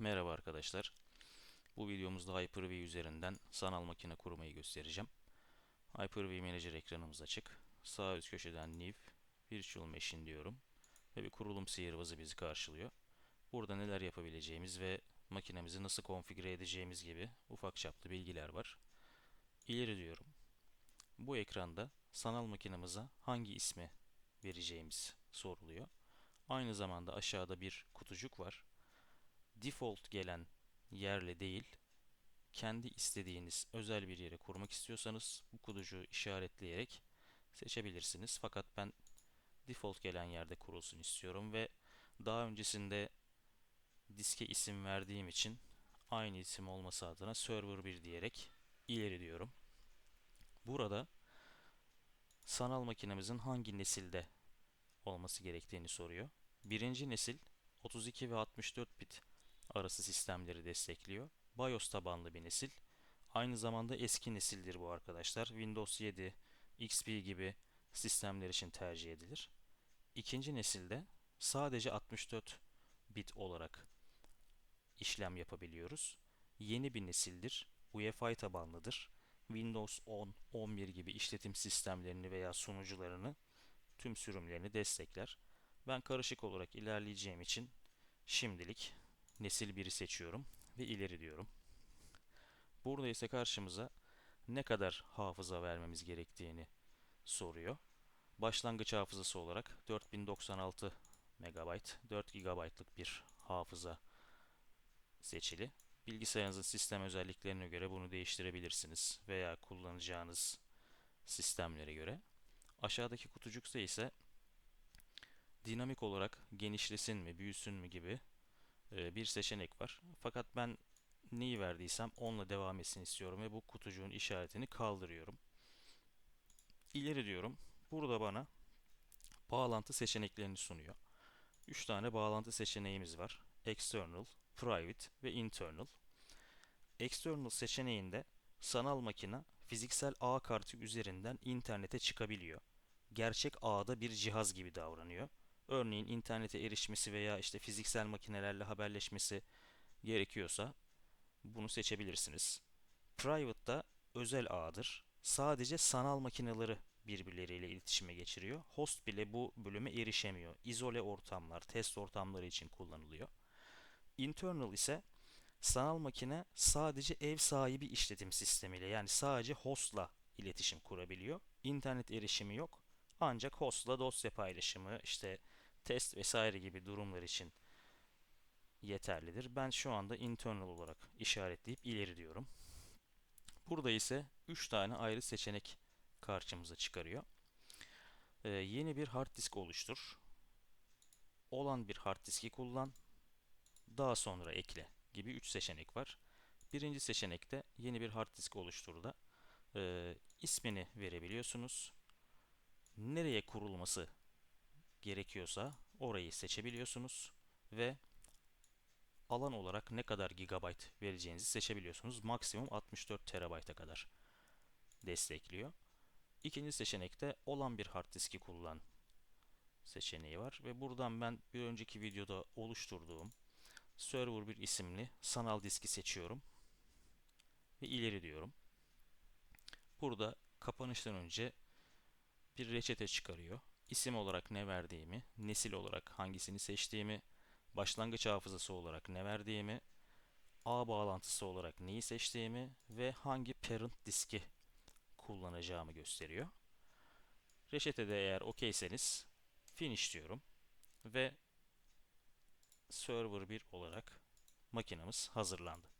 Merhaba arkadaşlar. Bu videomuzda Hyper-V üzerinden sanal makine kurmayı göstereceğim. Hyper-V Manager ekranımız açık. Sağ üst köşeden New, Virtual Machine diyorum. Ve bir kurulum sihirbazı bizi karşılıyor. Burada neler yapabileceğimiz ve makinemizi nasıl konfigüre edeceğimiz gibi ufak çaplı bilgiler var. İleri diyorum. Bu ekranda sanal makinemize hangi ismi vereceğimiz soruluyor. Aynı zamanda aşağıda bir kutucuk var default gelen yerle değil, kendi istediğiniz özel bir yere kurmak istiyorsanız bu kutucuğu işaretleyerek seçebilirsiniz. Fakat ben default gelen yerde kurulsun istiyorum ve daha öncesinde diske isim verdiğim için aynı isim olması adına server 1 diyerek ileri diyorum. Burada sanal makinemizin hangi nesilde olması gerektiğini soruyor. Birinci nesil 32 ve 64 bit arası sistemleri destekliyor. BIOS tabanlı bir nesil. Aynı zamanda eski nesildir bu arkadaşlar. Windows 7, XP gibi sistemler için tercih edilir. İkinci nesilde sadece 64 bit olarak işlem yapabiliyoruz. Yeni bir nesildir. UEFI tabanlıdır. Windows 10, 11 gibi işletim sistemlerini veya sunucularını tüm sürümlerini destekler. Ben karışık olarak ilerleyeceğim için şimdilik nesil 1'i seçiyorum ve ileri diyorum. Burada ise karşımıza ne kadar hafıza vermemiz gerektiğini soruyor. Başlangıç hafızası olarak 4096 MB, 4 GB'lık bir hafıza seçili. Bilgisayarınızın sistem özelliklerine göre bunu değiştirebilirsiniz veya kullanacağınız sistemlere göre. Aşağıdaki kutucukta ise dinamik olarak genişlesin mi, büyüsün mü gibi e, bir seçenek var. Fakat ben neyi verdiysem onunla devam etsin istiyorum ve bu kutucuğun işaretini kaldırıyorum. İleri diyorum. Burada bana bağlantı seçeneklerini sunuyor. 3 tane bağlantı seçeneğimiz var. External, Private ve Internal. External seçeneğinde sanal makine fiziksel ağ kartı üzerinden internete çıkabiliyor. Gerçek ağda bir cihaz gibi davranıyor örneğin internete erişmesi veya işte fiziksel makinelerle haberleşmesi gerekiyorsa bunu seçebilirsiniz. Private'da özel ağdır. Sadece sanal makineleri birbirleriyle iletişime geçiriyor. Host bile bu bölüme erişemiyor. İzole ortamlar, test ortamları için kullanılıyor. Internal ise sanal makine sadece ev sahibi işletim sistemiyle yani sadece hostla iletişim kurabiliyor. İnternet erişimi yok. Ancak hostla dosya paylaşımı, işte test vesaire gibi durumlar için yeterlidir. Ben şu anda internal olarak işaretleyip ileri diyorum. Burada ise 3 tane ayrı seçenek karşımıza çıkarıyor. Ee, yeni bir hard disk oluştur. Olan bir hard diski kullan. Daha sonra ekle gibi 3 seçenek var. Birinci seçenekte yeni bir hard disk oluşturda e, ismini verebiliyorsunuz. Nereye kurulması gerekiyorsa orayı seçebiliyorsunuz ve alan olarak ne kadar gigabayt vereceğinizi seçebiliyorsunuz. Maksimum 64 terabayta kadar destekliyor. İkinci seçenekte olan bir hard diski kullan seçeneği var ve buradan ben bir önceki videoda oluşturduğum server 1 isimli sanal diski seçiyorum ve ileri diyorum. Burada kapanıştan önce bir reçete çıkarıyor isim olarak ne verdiğimi, nesil olarak hangisini seçtiğimi, başlangıç hafızası olarak ne verdiğimi, ağ bağlantısı olarak neyi seçtiğimi ve hangi parent diski kullanacağımı gösteriyor. Reçetede eğer okeyseniz finish diyorum ve server 1 olarak makinamız hazırlandı.